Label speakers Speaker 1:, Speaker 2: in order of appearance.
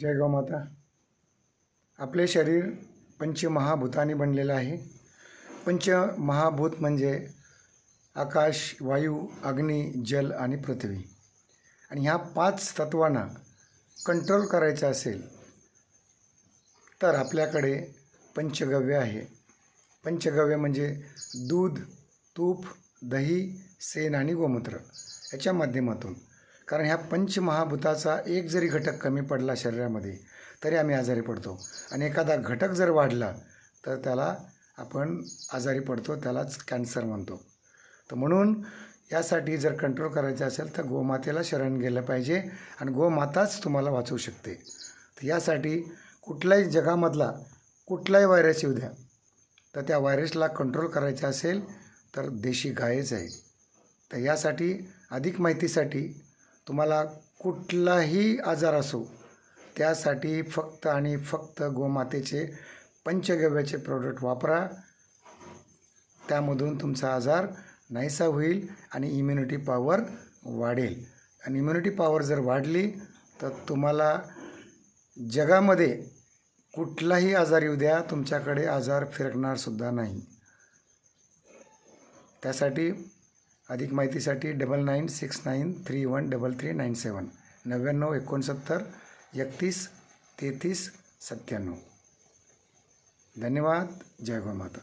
Speaker 1: जय माता. आपले शरीर पंचमहाभूताने बनलेलं आहे. पंचमहाभूत म्हणजे आकाश वायू अग्नी जल आणि पृथ्वी. आणि ह्या पाच तत्वांना कंट्रोल करायचं असेल तर आपल्याकडे पंचगव्य आहे. पंचगव्य म्हणजे दूध तूप दही सेन आणि गोमूत्र याच्या माध्यमातून. कारण ह्या पंचमहाभूताचा एक जरी घटक कमी पडला शरीरामध्ये तरी आम्ही आजारी पडतो. आणि एखादा घटक जर वाढला तर त्याला आपण आजारी पडतो त्यालाच कॅन्सर म्हणतो. तर म्हणून यासाठी जर कंट्रोल करायचं असेल तर गोमातेला शरण गेलं पाहिजे आणि गोमाताच तुम्हाला वाचवू शकते. तर यासाठी कुठल्याही जगामधला कुठलाही व्हायरस येऊ द्या तर त्या व्हायरसला कंट्रोल करायचं असेल तर देशी गायच आहे. तर यासाठी अधिक माहितीसाठी तुम्हाला कुठलाही आजार असो त्यासाठी फक्त आणि फक्त गोमातेचे पंचगव्याचे प्रोडक्ट वापरा. त्यामधून तुमचा आजार नाहीसा होईल आणि इम्युनिटी पॉवर वाढेल. आणि इम्युनिटी पॉवर जर वाढली तर तुम्हाला जगामध्ये कुठलाही आजार येऊ द्या तुमच्याकडे आजार फिरकणारसुद्धा नाही. त्यासाठी अधिक माहितीसाठी double nine six nine three one double three nine seven. नव्याण्णव एकोणसत्तर एकतीस तेहतीस सत्त्याण्णव. धन्यवाद. जय गो माता.